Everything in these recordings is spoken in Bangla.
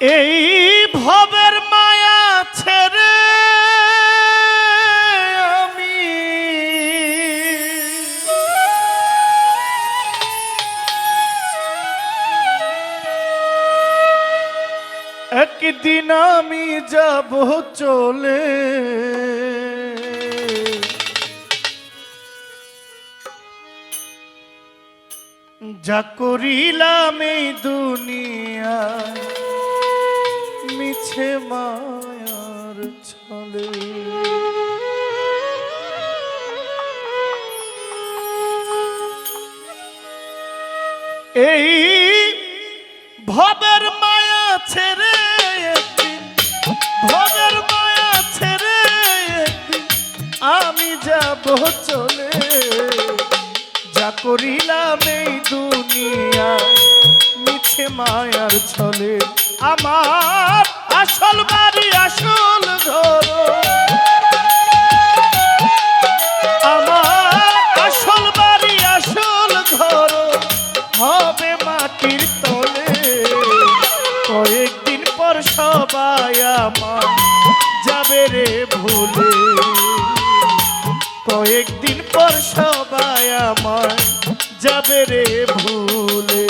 এই ভবের মায়া ছেড়ে আমি একদিন আমি যাব চলে। যা করিলাম এই দুনিয়া মিছে মায়ার ছলে। এই ভবের মায়া ছেড়ে ভবের মায়া ছেড়ে আমি যাব চলে। যা করিলাম এই দুনিয়া মিছে মায়ার ছলে। আমার আসল ঘর। আমার আসল আসল ঘর। হবে মাটির তলে। কয়েকদিন পর সবাই আমার রে ভুলে। কয়েকদিন পর সবাই আমার যাবে রে ভুলে।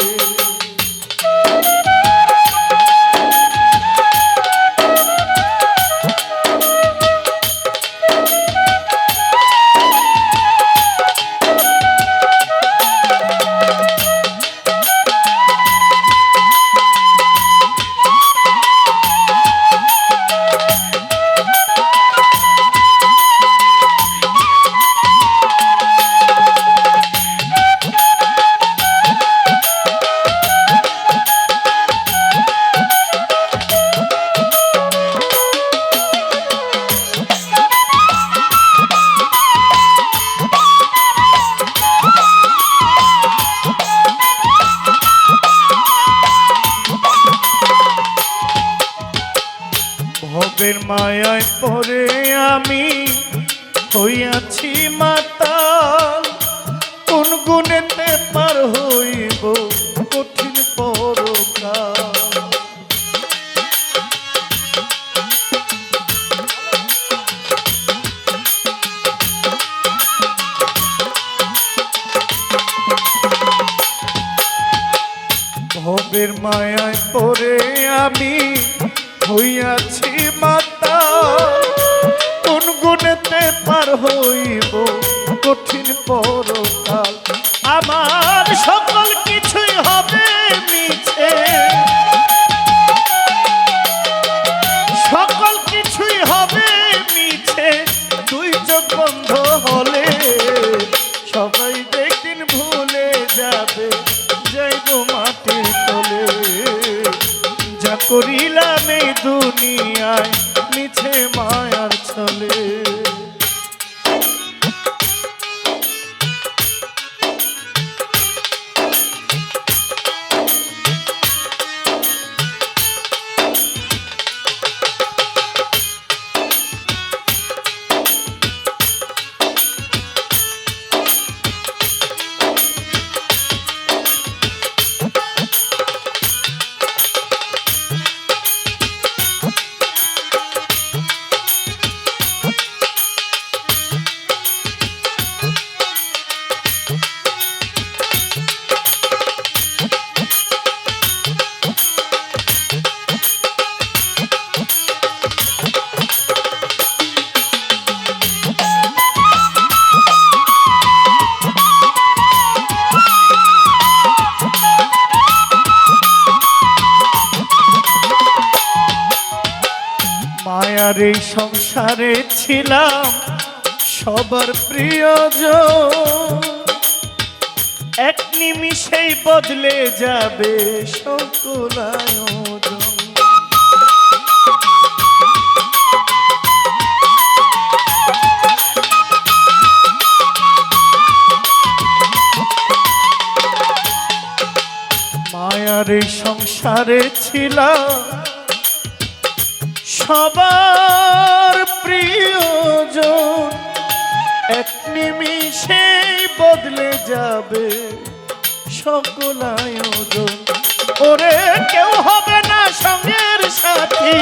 ভবের মায়ায় পরে আমি হইয়াছি মাতা কোন গুণেতে পার হইব কঠিন পরকাল। ভবের মায়ায় পরে আমি হইয়াছি মাতা কোন গুণেতে পার হইব কঠিন পরকাল? আমার সকল সংসারে ছিলাম সবার প্রিয়জন। এক নিমিষেই বদলে যাবে সকল আয়োজন। মায়ার সংসারে ছিলাম সবার প্রিয়জন এক নিমিষে বদলে যাবে সকল আয়োজন। ওরে কেউ হবে না সঙ্গের সাথী।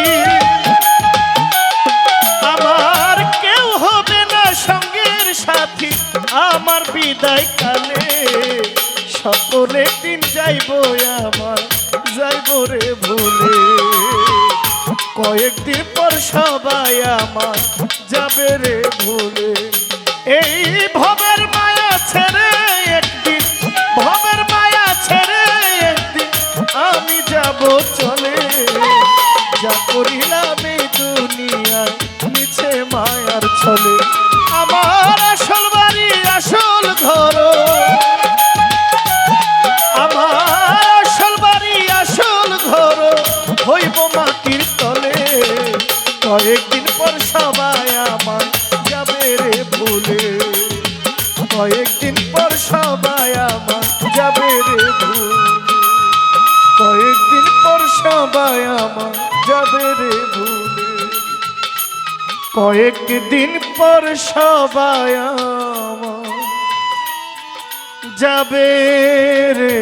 আমার কেউ হবে না সঙ্গের সাথী। আমার বিদায় কালে সকলে দিন যাইব আমার, যাইব রে ভুল কয়েকদিন পর সবাই আমার যাবে রে ভুলে। এই ভবের মায়া ছেড়ে একদিন, ভবের মায়া ছেড়ে একদিন আমি যাব চলে। যা করিলাম এই দুনিয়ায় মিছে মায়ার ছলে। আমার আসল বাড়ি, আসল ঘর। কয়েকদিন পর সবাই আমার যাবে রে কয়েকদিন পর সবাই আমার যাবে রে ভুলে। কয়েকদিন পর সবাই আমার যাবে রে